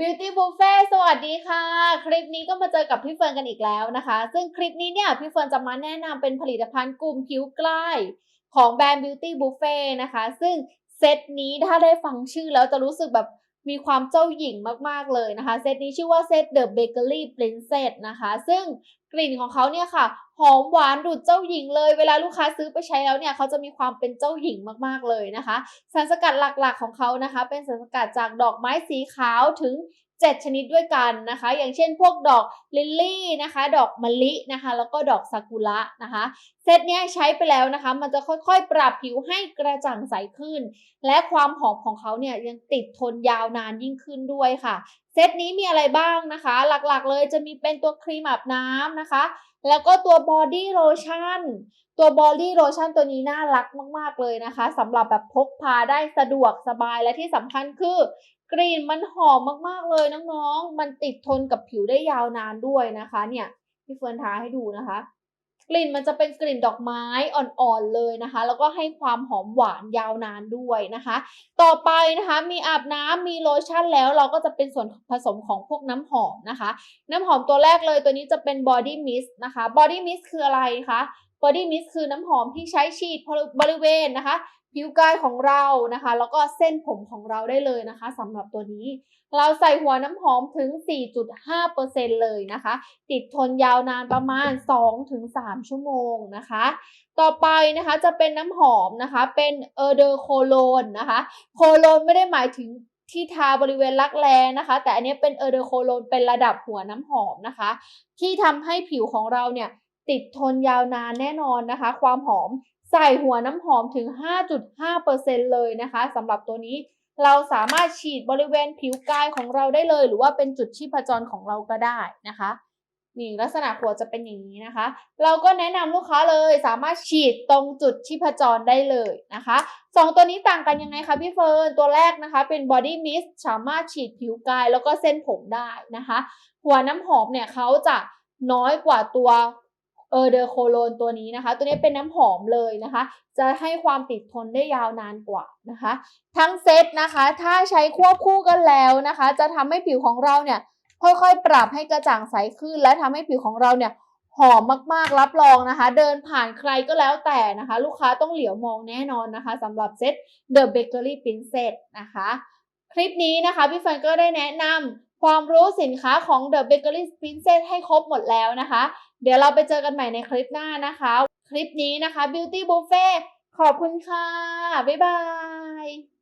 Beauty Buffet สวัสดีค่ะ คลิปนี้ก็มาเจอกับพี่เฟิร์นกันอีกแล้วนะคะ ซึ่งคลิปนี้เนี่ยพี่เฟิร์นจะมาแนะนำเป็นผลิตภัณฑ์กลุ่มผิวใกล้ของแบรนด์ Beauty Buffet นะคะ ซึ่งเซตนี้ถ้าได้ฟังชื่อแล้วจะรู้สึกแบบ มีความเจ้าหญิงมากๆเลยนะคะ เซตนี้ชื่อว่าเซต The Bakery Princess นะคะ ซึ่งกลิ่นของเขาเนี่ยค่ะ หอมหวานดุดเจ้าหญิงเลย เวลาลูกค้าซื้อไปใช้แล้วเนี่ยเขาจะมีความเป็นเจ้าหญิงมากๆเลยนะคะ สารสกัดหลักๆของเขานะคะ เป็นสารสกัดจากดอกไม้สีขาวถึง 7 ชนิดด้วยกันนะคะ อย่างเช่นพวกดอกลิลลี่นะคะ ดอกมะลินะคะ แล้วก็ดอกซากุระนะคะเซตเนี้ยใช้ไปแล้วนะคะ มันจะค่อยๆ ปรับผิวให้กระจ่างใสขึ้น และความหอมของเขาเนี่ยยังติดทนยาวนานยิ่งขึ้นด้วยค่ะ เซตนี้มีอะไรบ้างนะคะ หลักๆเลยจะมีเป็นตัวครีมอาบน้ำนะคะ แล้วก็ตัวบอดี้โลชั่นตัวบอดี้โลชั่นตัวนี้น่ารักมาก ๆ เลยนะคะสำหรับแบบพกพาได้สะดวกสบายและที่สำคัญคือกลิ่นมันหอมมาก ๆ เลยน้อง ๆ มันติดทนกับผิวได้ยาวนานด้วยนะคะ เนี่ยพี่เฟิร์นทาให้ดูนะคะ กลิ่นมันจะเป็นกลิ่นดอกไม้อ่อนๆเลยนะคะ แล้วก็ให้ความหอมหวานยาวนานด้วยนะคะ ต่อไปนะคะมีอาบน้ำมีโลชั่นแล้วเราก็จะเป็นส่วนผสมของพวกน้ำหอมนะคะ น้ำหอมตัวแรกเลยตัวนี้จะเป็น body mist นะคะ body mist คืออะไรคะ body mist คือน้ำหอมที่ใช้ฉีดบริเวณนะคะ ผิวกายของเรานะคะ แล้วก็เส้นผมของเราได้เลยนะคะสำหรับตัวนี้ เราใส่หัวน้ำหอมถึง 4.5%เลยนะคะ ติดทนยาวนานประมาณ 2-3 ชั่วโมงนะคะ ต่อไปนะคะจะเป็นน้ำหอมนะคะ เป็นเออเดอร์โคโลนนะคะ โคโลนไม่ได้หมายถึงที่ทาบริเวณรักแร้นะคะ แต่อันนี้เป็นเออเดอร์โคโลนเป็นระดับหัวน้ำหอมนะคะ ที่ทำให้ผิวของเราเนี่ย ติดทนยาวนานแน่นอนนะคะ ความหอมใส่หัวน้ำหอมถึง 5.5%เลยนะคะสำหรับตัวนี้เราสามารถฉีดบริเวณผิวกายของเราได้เลย หรือว่าเป็นจุดชีพจรของเราก็ได้นะคะนี่ลักษณะขวดจะเป็นอย่างนี้นะคะ เราก็แนะนำลูกค้าเลยสามารถฉีดตรงจุดชีพจรได้เลยนะคะสองตัวนี้ต่างกันยังไงคะพี่เฟิร์นตัวแรกนะคะ เป็น body mist สามารถฉีดผิวกายแล้วก็เส้นผมได้นะคะ หัวน้ำหอมเนี่ยเขาจะน้อยกว่าตัว ออเดอโคโลนตัวนี้นะคะ ตัวนี้เป็นน้ำหอมเลยนะคะ จะให้ความติดทนได้ยาวนานกว่านะคะ ทั้งเซตนะคะ ถ้าใช้ควบคู่กันแล้วนะคะ จะทำให้ผิวของเราเนี่ยค่อยๆ ปรับให้กระจ่างใสขึ้น และทำให้ผิวของเราเนี่ยหอมมากๆ รับรองนะคะ เดินผ่านใครก็แล้วแต่นะคะ ลูกค้าต้องเหลียวมองแน่นอนนะคะสำหรับเซต The Bakery Princess นะคะ คลิปนี้นะคะ พี่เฟิร์นก็ได้แนะนำ ความรู้สินค้าของ The Bakery Princess ให้ครบหมดแล้วนะคะ เดี๋ยวเราไปเจอกันใหม่ในคลิปหน้านะคะ คลิปนี้นะคะ Beauty Buffet ขอบคุณค่ะ บ๊ายบาย